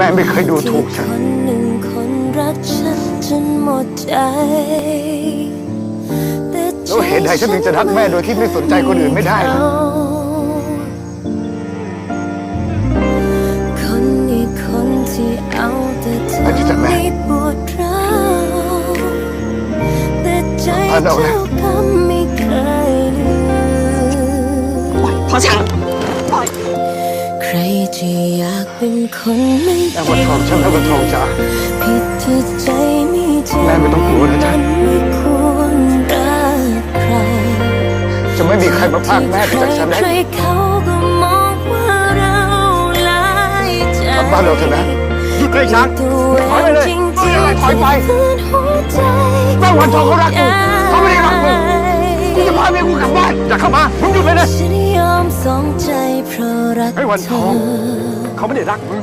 แม่ไม่เคยดูถูกฉัน คนหนึ่งคนรักฉันจนหมดใจแต่ใจแล้วเหตุใดฉันถึงจะรักแม่โดยที่ไม่สนใจคนอื่นไม่ได้ล่ะคนอีกคนที่เอาแต่เธออาทิตย์จัดแม่ไม่ปวดร้าวแต่ใจอะเอาเลยเจ้าก็ไม่เคยลืมพ่อช้างปล่อย ใครที่อยากเป็นคนไม่แม่วันทองฉันแม่วันทองจ๋าผิดที่ใจไม่จริงแม่ไม่ต้องกลัวนะจ๊ะมันไม่ควรรักใครจะไม่มีใครมาพรากแม่ไปจากฉันได้ใครๆเขาก็มองว่าเราหลายใจกลับบ้านเราเถอะนะหยุดเลยช้างตัวถอยไปเลยจริงถอยไปถอยไปๆพื้นหัวใจแม่วันทองเขารักกูเขาไม่ได้รักมึงกูจะพาเมียกูกลับบ้านอย่าเข้ามามึงหยุดเลยนะฉันยอมสองใจเพราะ รักไอ้วันเธทองอเขาไม่ได้รักมึง